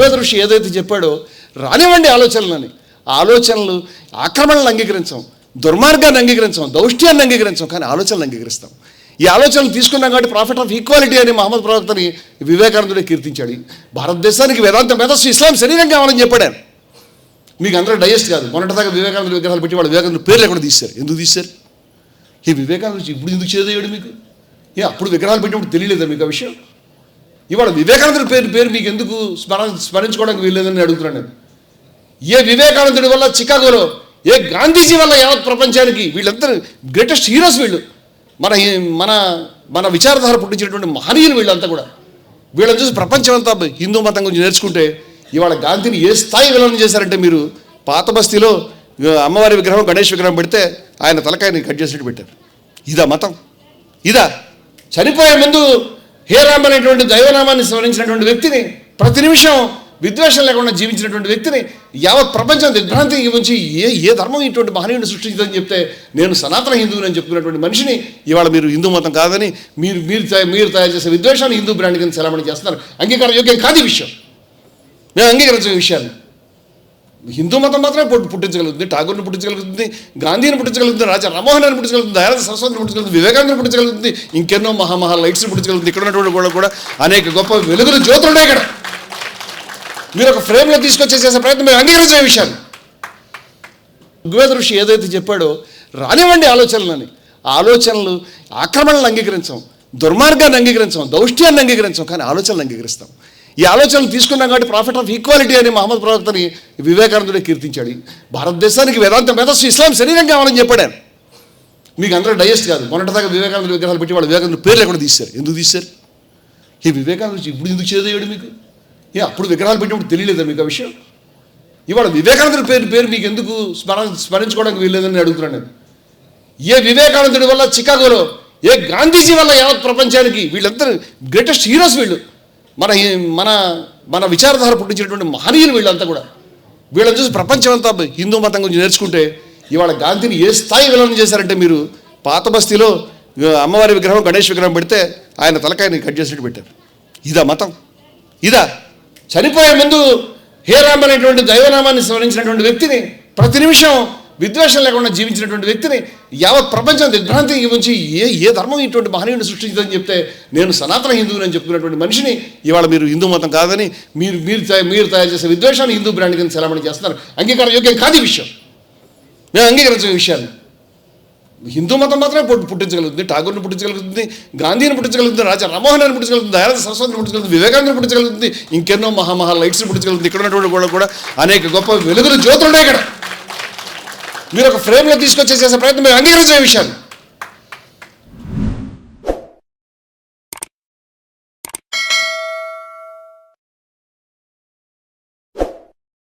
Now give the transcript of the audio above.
ఋగ్వేద ఋషి ఏదైతే చెప్పాడో రానివ్వండి ఆలోచనలని. ఆలోచనలు ఆక్రమణలు అంగీకరించాం దుర్మార్గాన్ని అంగీకరించాం దౌష్ట్యాన్ని అంగీకరించాం కానీ ఆలోచనలు అంగీకరిస్తాం. ఈ ఆలోచనలు తీసుకున్నాం కాబట్టి ప్రాఫిట్ ఆఫ్ ఈక్వాలిటీ అని మహమ్మద్ ప్రవక్తని వివేకానందుడే కీర్తించాడు. భారతదేశానికి వేదాంత మేధస్సు ఇస్లాం శరీరం కావాలని చెప్పాడు ఆయన మీకు అందరూ డైజెస్ట్ కాదు. మొన్నటిదాకా వివేకానంద విగ్రహాలు పెట్టి వాళ్ళు వివేకానంద పేర్లు ఎక్కడ తీశారు. ఎందుకు తీశారు? ఈ వివేకానంద ఇప్పుడు ఎందుకు చేయదు మీకు? ఏ అప్పుడు విగ్రహాలు పెట్టినప్పుడు తెలియలేదా మీకు ఆ విషయం? ఇవాళ వివేకానందుడి పేరు పేరు మీకు ఎందుకు స్మర స్మరించుకోవడానికి వీల్లేదని అడుగుతున్నాను నేను. ఏ వివేకానందుడి వల్ల చికాగోలో ఏ గాంధీజీ వల్ల యావత్ ప్రపంచానికి వీళ్ళందరూ గ్రేటెస్ట్ హీరోస్ వీళ్ళు. మన మన మన విచారధార పుట్టించినటువంటి మహనీయులు వీళ్ళంతా కూడా. వీళ్ళని చూసి ప్రపంచం అంతా హిందూ మతం గురించి నేర్చుకుంటే ఇవాళ గాంధీని ఏ స్థాయి విలనం చేశారంటే మీరు పాత బస్తీలో అమ్మవారి విగ్రహం గణేష్ విగ్రహం పెడితే ఆయన తలకాయని కట్ చేసినట్టు పెట్టారు. ఇదా మతం. ఇదా. చనిపోయే ముందు హే రామ్ అనేటువంటి దైవనామాన్ని స్మరించినటువంటి వ్యక్తిని ప్రతి నిమిషం విద్వేషం లేకుండా జీవించినటువంటి వ్యక్తిని యావత్ ప్రపంచం దిగ్భ్రాంతికి ఉంచి ఏ ఏ ధర్మం ఇటువంటి మహనీయుని సృష్టించదని చెప్తే నేను సనాతన హిందువుని అని చెప్పుకున్నటువంటి మనిషిని ఇవాళ మీరు హిందూ మతం కాదని మీరు మీరు మీరు తయారు చేసే విద్వేషాన్ని హిందూ బ్రాండ్ కింద సెలమణి చేస్తున్నారు. అంగీకారం యోగ్యం కాదు ఈ విషయం. మేము అంగీకరించే విషయాన్ని. హిందూ మతం మాత్రమే పుట్టించగలుగుతుంది ఠాగూర్ని పుట్టించగలుగుతుంది గాంధీని పుట్టించగలుగుతుంది రాజా రామ్మోహన్ పుట్టించగలుగుతుంది దయానంద సరస్వతిని పుట్టించగలుగుతుంది వివేకానందని పుట్టించగలుగుతుంది ఇంకెన్నో మహామహా లైట్స్ని పుట్టించగలుగుతుంది. ఇక్కడ ఉన్నటువంటి కూడా కూడా అనేక గొప్ప వెలుగులు జ్యోతులున్నాయి ఇక్కడ. మీరు ఒక ఫ్రేమ్లో తీసుకొచ్చే చేసే ప్రయత్నం మీరు అంగీకరించే విషయాన్ని ఋగ్వేద ఋషి ఏదైతే చెప్పాడో రానివ్వండి ఆలోచనలని. ఆలోచనలు ఆక్రమణలు అంగీకరించాం దుర్మార్గాన్ని అంగీకరించాం దౌష్ట్యాన్ని అంగీకరించాం కానీ ఆలోచనలు అంగీకరిస్తాం. ఈ ఆలోచనలు తీసుకున్నాం కాబట్టి ప్రాఫిట్ ఆఫ్ ఈక్వాలిటీ అని మహమ్మద్ ప్రవక్తని వివేకానందుడే కీర్తించాడు. భారతదేశానికి వేదాంత మేధస్సు ఇస్లాం శరీరం కావాలని చెప్పాడు ఆయన మీకు అందరూ డైజెస్ట్ కాదు. మొన్నటిదాకా వివేకానంద విగ్రహాలు పెట్టి వాళ్ళు వివేకానంద పేర్లు ఎక్కడ తీశారు? ఎందుకు తీశారు? ఈ వివేకానంద ఇప్పుడు ఎందుకు చేదేయడు మీకు? ఏ అప్పుడు విగ్రహాలు పెట్టినప్పుడు తెలియలేదా మీకు ఆ విషయం? ఇవాళ వివేకానందుడి పేరు పేరు మీకు ఎందుకు స్మర స్మరించుకోవడానికి వీల్లేదని అడుగుతున్నాను నేను. ఏ వివేకానందుడి వల్ల చికాగోలో ఏ గాంధీజీ వల్ల యావత్ ప్రపంచానికి వీళ్ళందరూ గ్రేటెస్ట్ హీరోస్ వీళ్ళు. మన మన మన విచారధార పుట్టించినటువంటి మహనీయులు వీళ్ళంతా కూడా. వీళ్ళని చూసి ప్రపంచం అంతా హిందూ మతం గురించి నేర్చుకుంటే ఇవాళ గాంధీని ఏ స్థాయి విలనం చేశారంటే మీరు పాత బస్తీలో అమ్మవారి విగ్రహం గణేష్ విగ్రహం పెడితే ఆయన తలకాయని కట్ చేసినట్టు పెట్టారు. ఇదా మతం. ఇదా. చనిపోయే ముందు హే రామ్ అనేటువంటి దైవనామాన్ని స్మరించినటువంటి వ్యక్తిని ప్రతి నిమిషం విద్వేషం లేకుండా జీవించినటువంటి వ్యక్తిని యావత్ ప్రపంచం దిగ్భ్రాంతికి ఉంచి ఏ ఏ ధర్మం ఇటువంటి మహనీయుని సృష్టించిందని చెప్తే నేను సనాతన హిందువుని అని చెప్పుకున్నటువంటి మనిషిని ఇవాళ మీరు హిందూ మతం కాదని మీరు మీరు మీరు తయారు చేసే విద్వేషాన్ని హిందూ బ్రాండ్ కింద సెలమణి చేస్తున్నారు. అంగీకారం యోగ్యం కాదు ఈ విషయం. మేము అంగీకరించే విషయాన్ని. హిందూ మతం మాత్రమే పుట్టి పుట్టించగలుగుతుంది ఠాగూర్ని పుట్టించగలుగుతుంది గాంధీని పుట్టించగలుగుతుంది రాజా రామ్మోహన్ పుట్టించగలుగుతుంది దయానంద సరస్వతిని పుట్టించగలుగుతుంది వివేకానందని పుట్టించగలుగుతుంది ఇంకెన్నో మహామహా లైట్స్ని పుట్టించగలుగుతుంది. ఇక్కడ ఉన్నటువంటి కూడా కూడా అనేక గొప్ప వెలుగులు జ్యోతులు ఉన్నాయి ఇక్కడ. మీరు ఒక ఫ్రేమ్లో తీసుకొచ్చేసే ప్రయత్నం మేము అంగీకరించే విషయాన్ని